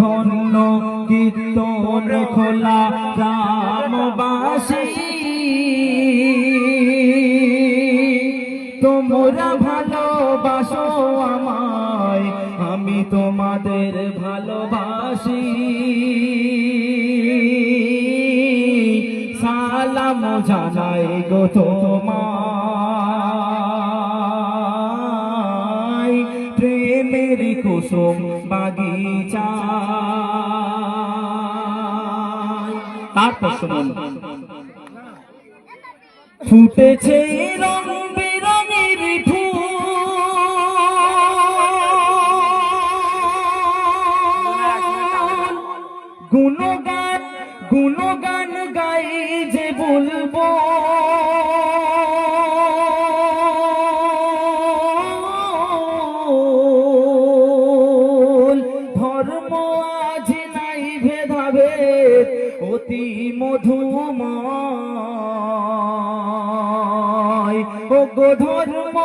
ধন্য কীর্তন খোলা রামবাসী তোমরা ভালোবাসো আমায়, আমি তোমাদের ভালোবাসি। সালাম জানাই গো তোমায়। প্রেমের কুসুম তারপর শুনুন ফুটেছে রং বেরঙের গুণগান গুণগান গাই যে বলব। ও ধর্ম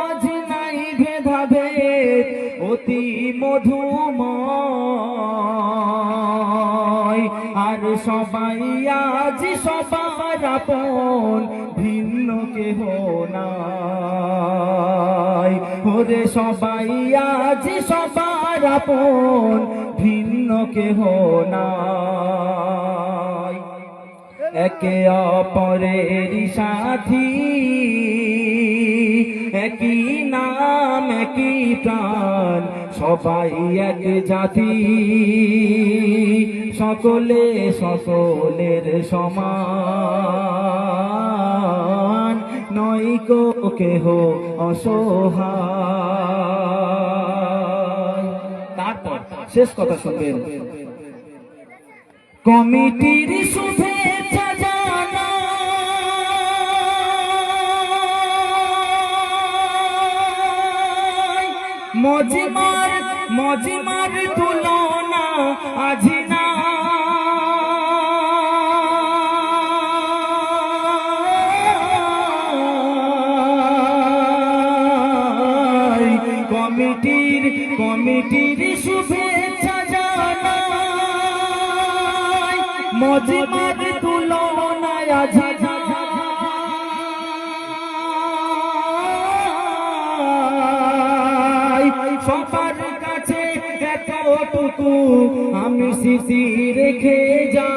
আজ নাই ভেদাভেদ, অতি মধুময়। আর সবাই আজ সবার আপন, ভিন্ন কেহ নাই। ওরে সবাই আজ সবার আপন, ভিন্ন কেহ নাই। একে অপরের সাথী। একই নাম, একই প্রাণ, সবাই এক জাতি। সকলে সকলের সমান নৈকো কেহ অসহায়। তারপর শেষ কথা শুনবেন। কমিটির মজিমার মজিমার তুলনা আজি না। কমিটির কমিটির শুভেচ্ছা জানাই। মজিমার তুলনায় আজি সবার কাছে এতটুকু আমি শিশি রেখে যাই।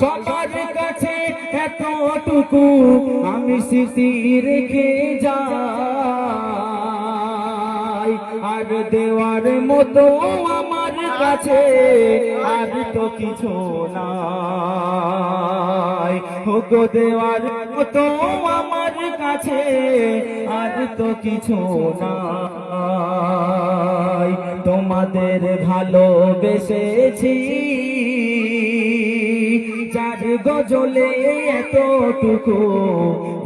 সবার কাছে এতটুকু আমি স্মৃতি রেখে যাই। আর দেওয়ার মতো আমার কাছে আর তো কিছু নাই গো দেওয়ার মতো আমার কাছে আর তো কিছু নাই তোমাদের ভালোবেসেছি, যার গজলে এতটুকু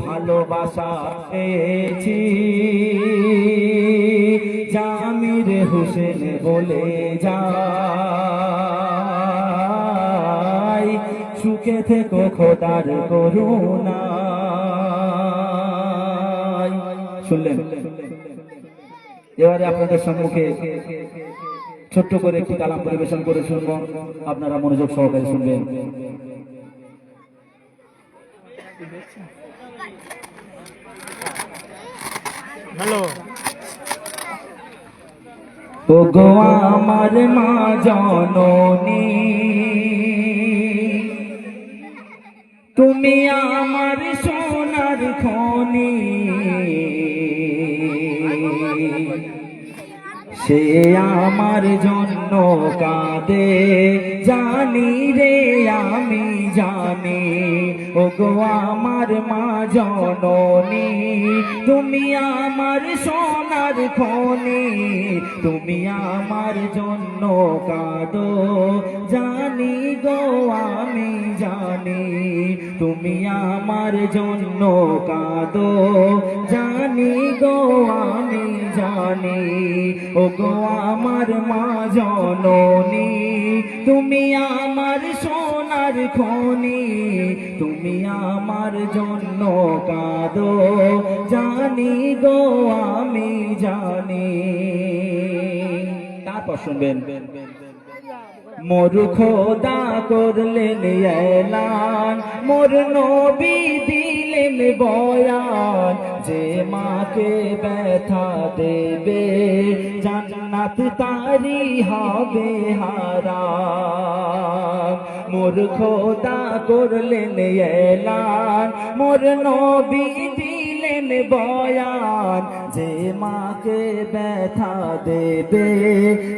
ভালোবাসা পেয়েছি। জামির হোসেন বলে যাই। সুখে থেকো খোদার করুণা শুনলেন? এবারে আপনাদের সম্মুখে ছোট্ট করে একটি কালাম পরিবেশন করে শুনব। আপনারা মনোযোগ সহকারে শুনবেন। হ্যালো। ওগো আমার মা জননী, তুমি আমার সোনার খনি। সে আমার জন্য কাঁদে, জানি রে আমি জানি ওগো আমার মা জননী, তুমি আমার সোনার খনি, তুমি আমার জন্য কাঁদো, জানি গো আমি জানি, তুমি আমার জন্য কাঁদো, জানি গো আমি জানি ও গো আমার মা জননী, তুমি আমার সোনার খনি তুমি আমার জন্য কাঁদো। জানি গো, আমি জানি। তারপর শুনবেন। মোর খোদা করলেন এলান। মোর নবী দিলেন বয়ান। যে মাকে ব্যথা দেবে জান্নাত তারি হবে হারা। মোর খোদা করলেন এলান, মোর নবী দিলেন বয়ান। যে মাকে ব্যথা দেবে,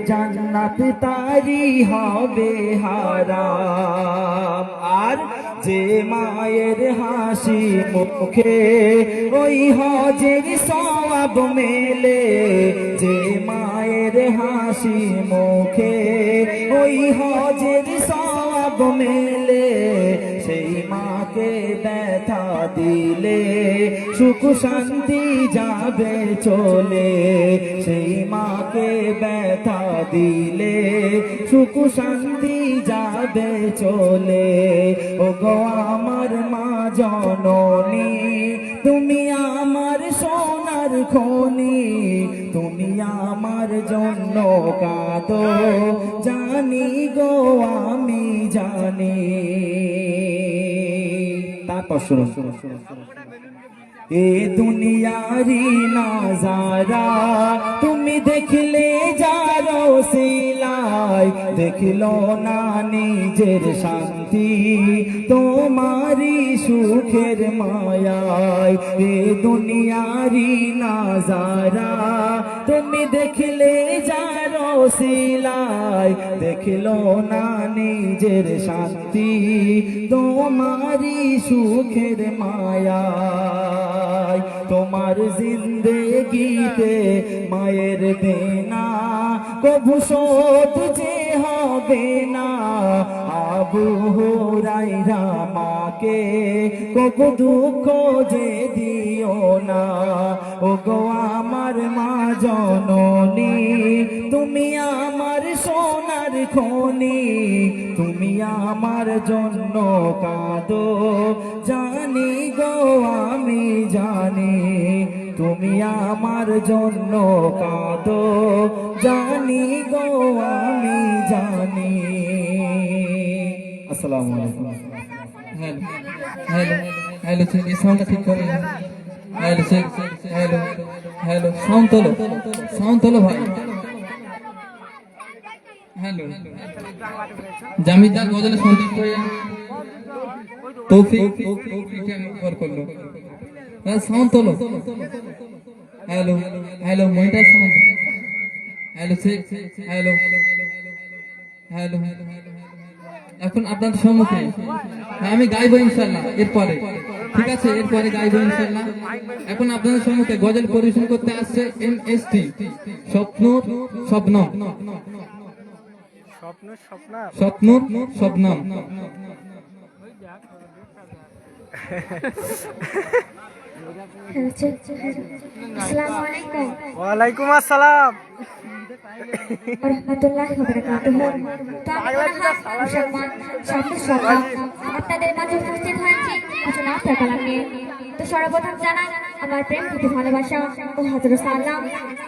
জান্নাত তারি হবে হারাম। আর যে মায়ের হাসি মুখে, ওই হজের সব মেলে। যে মায়ের হাসি মুখে, ওই হজের সব মেলে। সেই মাকে ব্যথা দিলে, সুখ শান্তি যাবে চলে। সেই মাকে ব্যথা দিলে, সুখ শান্তি যাবে চলে। ও গো আমার মা জননী, তুমি আমার সোনার খনি, তুমি আমার জন্য কাঁদো। জানি গো আমি জানি। তারপর এ দুনিয়ারি নাজারা, তুমি দেখলে যারো সিলাই দেখল না নিজের শান্তি তোমারি সুখের মায়ায়। এ দুনিয়ারি নাজারা তুমি দেখিলে যারো শিলাই দেখিল না নিজের শান্তি তোমারি সুখের মায়া তোমার জিন্দেগিতে মায়ের দেনা, কবু সত যে হবে না। আবু হুরাইরা মাকে কবু দুঃখ যে দিও না। ও গো আমার মা জননী, তুমি আমার সোনার খনি, তুমি আমার জন্য কাঁদো। জানি গো আমি জানি তুমি আমার জন্য কাঁদো। জানি গো, আমি জানি। আসসালামু আলাইকুম। হ্যালো হ্যালো হ্যালো এই সাউন্ডটা ঠিক করে হ্যালো হ্যালো হ্যালো সাউন্ড তোলো ভাই। হ্যালো, জামিদার গজলে সন্দীপ তৌফিক তৌফিককে আমি কল করল সাউন্ড তোলো hello hello monitor sound hello check hello hello এখন আপনাদের সম্মুখে হ্যাঁ, আমি গাইবো ইনশাল্লাহ এরপরে। ঠিক আছে? এরপরে গাইবো ইনশাল্লাহ। এখন আপনাদের সম্মুখে গজল পরিবেশন করতে আসছে এম এস টি স্বপ্ন। স্বপ্ন স্বপ্ন। স্বপ্ন স্বপ্ন। শান্ত আসসালাম। আপনাদের মাঝে উপস্থিত হয়েছি। তো সর্বপ্রথম জানাই আমার প্রেম প্রীতি ভালোবাসা ও হাজার সালাম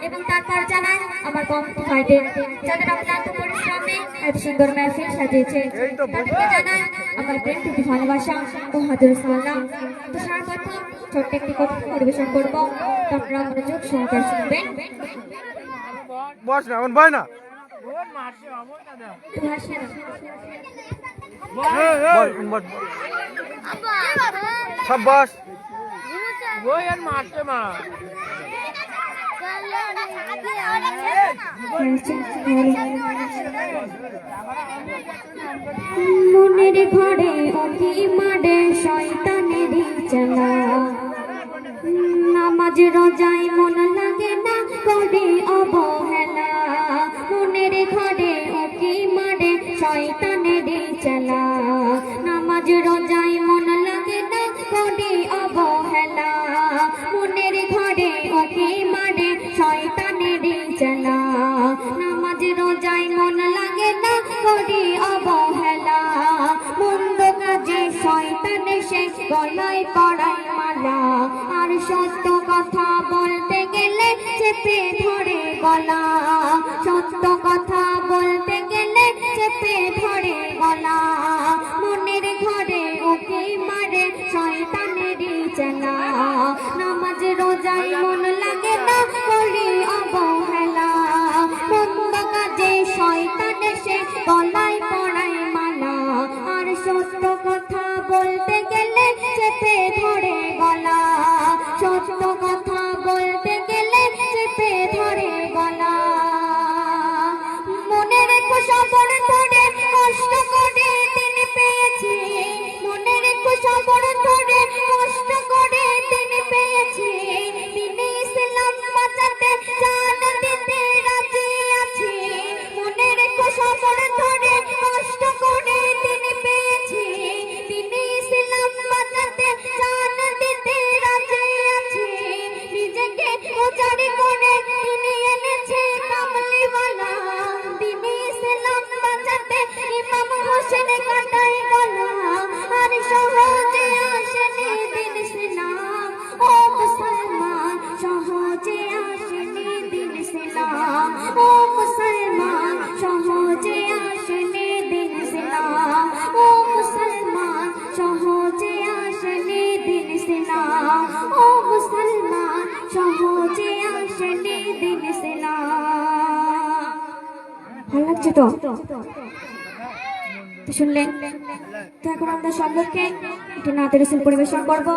এবং তারপর জানাই আমার কম ভাইদের যাদের অক্লান্ত পরিশ্রমে এত সুন্দর মেহফিল সাজিয়েছে। তাদেরকে জানাই আমার প্রেম প্রীতি ভালোবাসা ও হাজার সালাম তো সর্বপ্রথম ছোট্ট একটি কথা পরিবেশন করব। তো আপনারা মনোযোগ সহকারে শুনবেন। বস না বয় না। তো বস, বস। সব বস মনের ঘরে অতি মারে শয়তানের চালা নামাজ রোজায় মন লাগে গলায় পড়ায় মালা। আর সত্য কথা বলতে গেলে চেপে ধরে গলা। তো? শুনলেন? তো এখন আমরা সম্মুখে একটি নাতের পরিবেশন করব।